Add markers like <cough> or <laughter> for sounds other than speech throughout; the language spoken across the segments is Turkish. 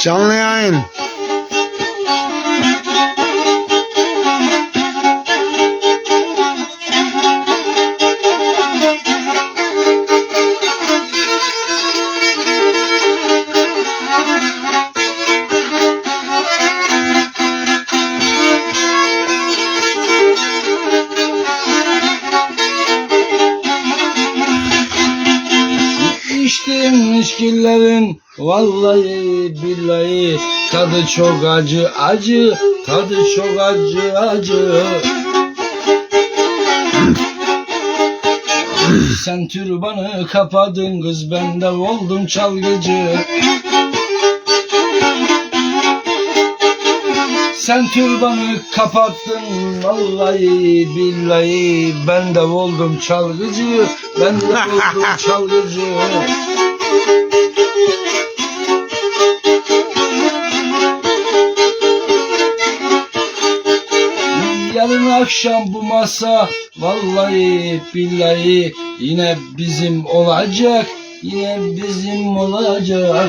Canlı yayın. İçkilerin vallahi billahi tadı çok acı acı tadı çok acı acı. Sen türbanı kapadın kız ben de oldum çalgıcı. Sen türbanı kapattın vallahi billahi ben de oldum çalgıcı ben de oldum çalgıcı. Yarın akşam bu masa vallahi billahi yine bizim olacak yine bizim olacak.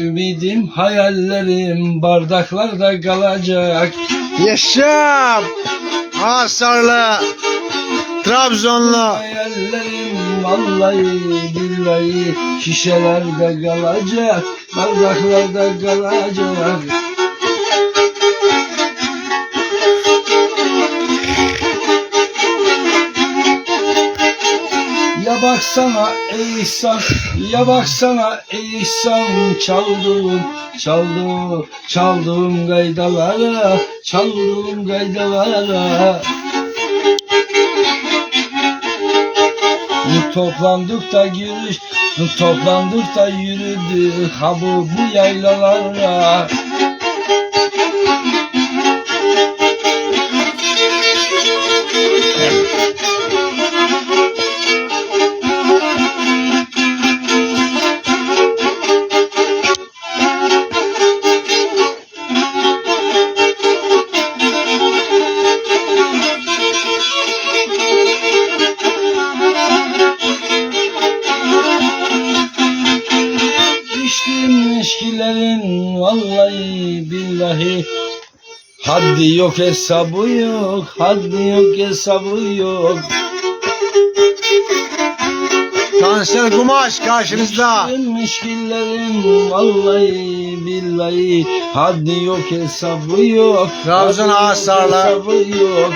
Ümidim hayallerim bardaklarda kalacak. Yaşa. Asarlı. Trabzonlu. Hayallerim vallahi billahi şişelerde kalacak, bardaklarda kalacak. Ya baksana ey İhsan, ya baksana ey İhsan çaldım, çaldım, çaldım gaydalara, çaldım gaydalara. Toplandık da giriş, toplandık da yürüdük ha bu bu yaylalara. Billahi Haddi yok hesabı yok, haddi yok hesabı yok. Tansel Kumaş karşınızda. İçtim eşkilerin vallahi billahi Haddi yok hesabı yok. Trabzon Ağasarlı. Hesabı yok.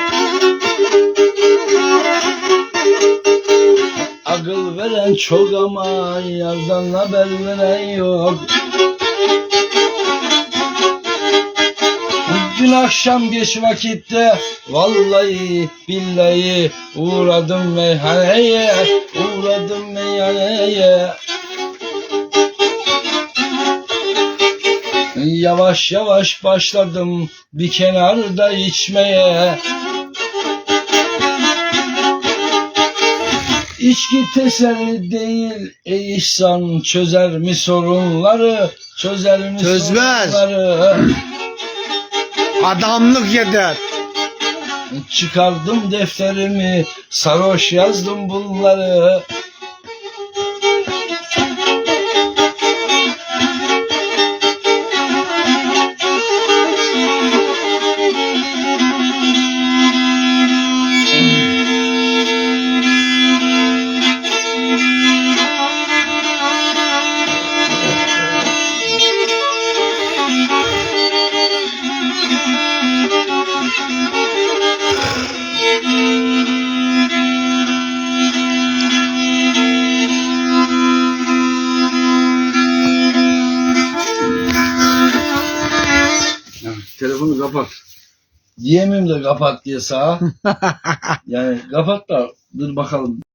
Akıl veren çok ama yardan haber veren yok. Dün akşam geç vakitte vallahi billahi uğradım meyhaneye uğradım meyhaneye Yavaş yavaş başladım bir kenarda içmeye. İçki teselli değil ey ihsan çözer mi sorunları çözer mi Çözmez. sorunları Adamlık yeter. Çıkardım defterimi, sarhoş yazdım bunları. Telefonu kapat. Diyemem de kapat diye sağa. <laughs> yani kapat da dur bakalım.